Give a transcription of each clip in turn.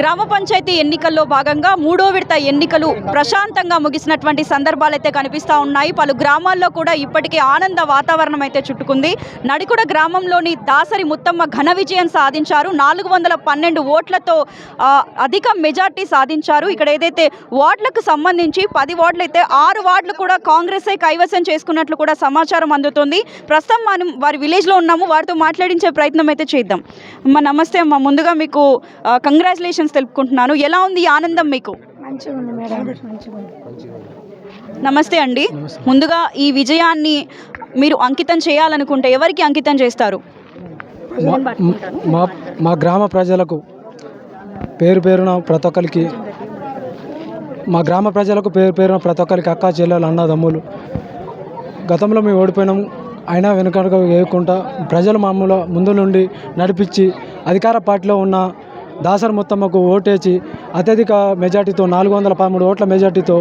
గ్రామ పంచాయతీ ఎన్నికల్లో భాగంగా మూడో విడత ఎన్నికలు ప్రశాంతంగా ముగిసినటువంటి సందర్భాలు అయితే కనిపిస్తూ ఉన్నాయి. పలు గ్రామాల్లో కూడా ఇప్పటికే ఆనంద వాతావరణం అయితే చుట్టుకుంది. నడికుడ గ్రామంలోని దాసరి ముత్తమ్మ ఘన విజయం సాధించారు. నాలుగు వందల పన్నెండు ఓట్లతో అధిక మెజార్టీ సాధించారు. ఇక్కడ ఏదైతే వార్డులకు సంబంధించి పది వార్డులు అయితే ఆరు వార్డులు కూడా కాంగ్రెసే కైవసం చేసుకున్నట్లు కూడా సమాచారం అందుతుంది. ప్రస్తుతం మనం వారి విలేజ్లో ఉన్నాము. వారితో మాట్లాడించే ప్రయత్నం అయితే చేద్దాం. అమ్మ నమస్తే అమ్మ. ముందుగా మీకు కంగ్రాచులేషన్స్ తెలుపుకుంటున్నాను. ఎలా ఉంది ఆనందం మీకు? నమస్తే అండి. ముందుగా ఈ విజయాన్ని మీరు అంకితం చేయాలనుకుంటే ఎవరికి అంకితం చేస్తారు? మా- మా మా గ్రామ ప్రజలకు పేరు పేరున ప్రతి ఒక్కరికి మా గ్రామ ప్రజలకు పేరు పేరున ప్రతి ఒక్కరికి అక్క చెల్లెలు అన్నదమ్ములు గతంలో మేము ఓడిపోయినాం. అయినా వెనుకడుగు వేయకుండా ప్రజలు మామూలు ముందు నుండి నడిపించి అధికార పార్టీలో ఉన్న దాసర్ మొత్తమ్మకు ఓటేసి అత్యధిక మెజార్టీతో నాలుగు వందల పదమూడు ఓట్ల మెజార్టీతో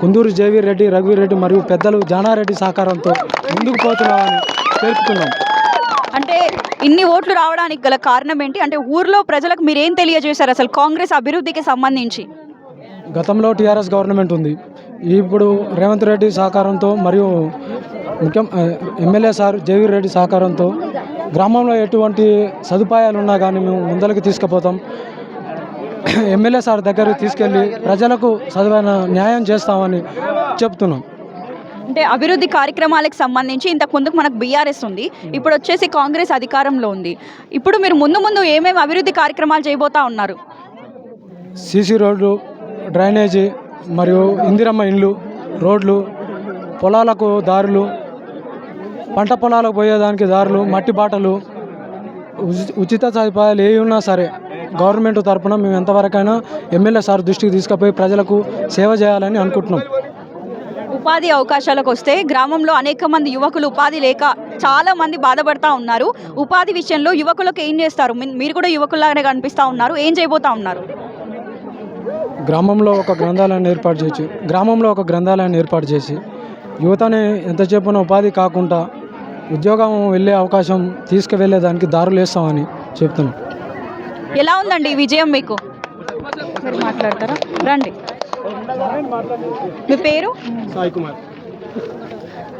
కుందూరు జేవీర్ రెడ్డి రఘువీర్ రెడ్డి మరియు పెద్దలు జానారెడ్డి సహకారంతో ముందుకు పోతున్నామని తెలుపుతున్నాం. అంటే ఇన్ని ఓట్లు రావడానికి గల కారణం ఏంటి? అంటే ఊర్లో ప్రజలకు మీరు ఏం తెలియజేశారు అసలు కాంగ్రెస్ అభివృద్ధికి సంబంధించి? గతంలో టీఆర్ఎస్ గవర్నమెంట్ ఉంది. ఇప్పుడు రేవంత్ రెడ్డి సహకారంతో మరియు ముఖ్యం ఎమ్మెల్యే సార్ జవీర్ రెడ్డి సహకారంతో గ్రామంలో ఎటువంటి సదుపాయాలు ఉన్నా కానీ మేము ముందరికి తీసుకుపోతాం. ఎమ్మెల్యే సార్ దగ్గరికి తీసుకెళ్ళి ప్రజలకు చదువైన న్యాయం చేస్తామని చెప్తున్నాం. అంటే అభివృద్ధి కార్యక్రమాలకు సంబంధించి ఇంతకు ముందుకు మనకు బీఆర్ఎస్ ఉంది. ఇప్పుడు వచ్చేసి కాంగ్రెస్ అధికారంలో ఉంది. ఇప్పుడు మీరు ముందు ముందు ఏమేమి అభివృద్ధి కార్యక్రమాలు చేయబోతా ఉన్నారు? సీసీ రోడ్లు డ్రైనేజీ మరియు ఇందిరమ్మ ఇండ్లు రోడ్లు పొలాలకు దారులు పంట పొలాలకు పోయేదానికి దారులు మట్టి బాటలు ఉచి- ఉచిత సదుపాయాలు ఏ ఉన్నా సరే గవర్నమెంట్ తరపున మేము ఎంతవరకైనా ఎమ్మెల్యే సార్ దృష్టికి తీసుకుపోయి ప్రజలకు సేవ చేయాలని అనుకుంటున్నాం. ఉపాధి అవకాశాలకు వస్తే గ్రామంలో అనేక మంది యువకులు ఉపాధి లేక చాలా మంది బాధపడతా ఉన్నారు. ఉపాధి విషయంలో యువకులకు ఏం చేస్తారు? మీరు కూడా యువకులాగానే కనిపిస్తూ ఉన్నారు. ఏం చేయబోతా ఉన్నారు? గ్రామంలో ఒక గ్రంథాలయాన్ని ఏర్పాటు చేసి గ్రామంలో ఒక గ్రంథాలయాన్ని ఏర్పాటు చేసి యువతని ఎంతసేపున ఉపాధి కాకుండా ఉద్యోగం వెళ్ళే అవకాశం తీసుకువెళ్ళేదానికి దారులు వేస్తామని చెప్తున్నాం. ఎలా ఉందండి ఈ విజయం మీకు? మీరు మాట్లాడతారా? రండి. మీ పేరు? సాయి కుమార్.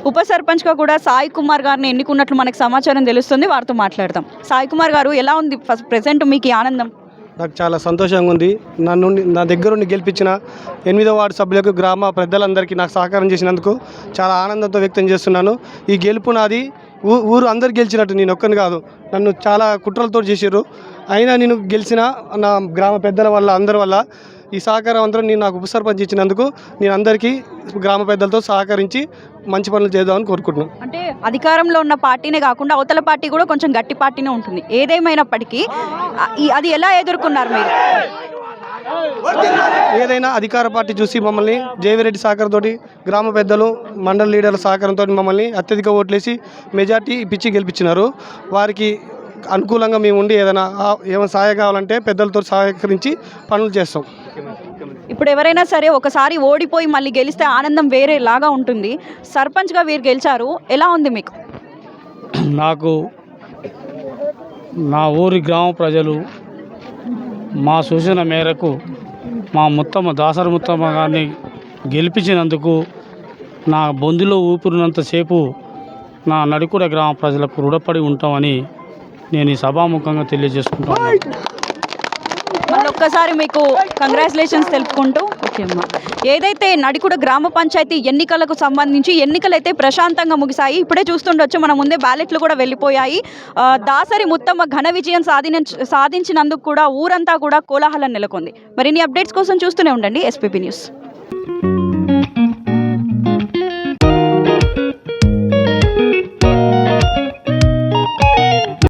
ఉప సర్పంచ్గా కూడా సాయి కుమార్ గారిని ఎన్నుకున్నట్లు మనకు సమాచారం తెలుస్తుంది. వారితో మాట్లాడదాం. సాయి కుమార్ గారు ఎలా ఉంది ఫస్ట్ ప్రెసెంట్ మీకు ఈ ఆనందం? నాకు చాలా సంతోషంగా ఉంది. నన్ను నా దగ్గరుండి గెలిపించిన ఎనిమిదో వార్డు సభ్యులకు గ్రామ పెద్దలందరికీ నాకు సహకారం చేసినందుకు చాలా ఆనందంతో వ్యక్తం చేస్తున్నాను. ఈ గెలుపు నాది. ఊ ఊరు అందరు గెలిచినట్టు నేను ఒక్కని కాదు. నన్ను చాలా కుట్రలతో చేసారు అయినా నేను గెలిచిన నా గ్రామ పెద్దల వల్ల అందరి వల్ల ఈ సహకారం అందరూ నేను నాకు ఉప సర్పంచ్ ఇచ్చినందుకు నేను అందరికీ గ్రామ పెద్దలతో సహకరించి మంచి పనులు చేద్దామని కోరుకుంటున్నాను అంటే అధికారంలో ఉన్న పార్టీనే కాకుండా అవతల పార్టీ కూడా కొంచెం గట్టి పార్టీనే ఉంటుంది. ఏదేమైనప్పటికీ అది ఎలా ఎదుర్కొన్నారు మీరు? ఏదైనా అధికార పార్టీ చూసి మమ్మల్ని జేవిరెడ్డి సహకారంతో గ్రామ పెద్దలు మండల లీడర్ల సహకారంతో మమ్మల్ని అత్యధిక ఓట్లేసి మెజార్టీ ఇప్పించి గెలిపించినారు. వారికి అనుకూలంగా మేము ఉండి ఏదైనా ఏమైనా సహాయం కావాలంటే పెద్దలతో సహకరించి పనులు చేస్తాం. ఇప్పుడు ఎవరైనా సరే ఒకసారి ఓడిపోయి మళ్ళీ గెలిస్తే ఆనందం వేరే లాగా ఉంటుంది. సర్పంచ్గా వీరు గెలిచారు. ఎలా ఉంది మీకు? నాకు నా ఊరి గ్రామ ప్రజలు మా సూచన మేరకు మా ముత్తమ్మ దాసరి ముత్తమ్మ గారిని గెలిపించినందుకు నా బొందులో ఊపిరినంతసేపు నా నడికూడ గ్రామ ప్రజలకు రుణపడి ఉంటామని నేను ఈ సభాముఖంగా తెలియజేసుకుంటాను ఒక్కసారి మీకు కంగ్రాచులేషన్స్ తెలుపుకుంటూ ఓకే అమ్మా ఏదైతే నడికుడ గ్రామ పంచాయతీ ఎన్నికలకు సంబంధించి ఎన్నికలు అయితే ప్రశాంతంగా ముగిశాయి ఇప్పుడే చూస్తుండొచ్చు మన ముందే బ్యాలెట్లు కూడా వెళ్ళిపోయాయి. దాసరి ముత్తమ్మ ఘన విజయం సాధిన సాధించినందుకు కూడా ఊరంతా కూడా కోలాహలం నెలకొంది. మరిన్ని అప్డేట్స్ కోసం చూస్తూనే ఉండండి ఎస్పీపీ న్యూస్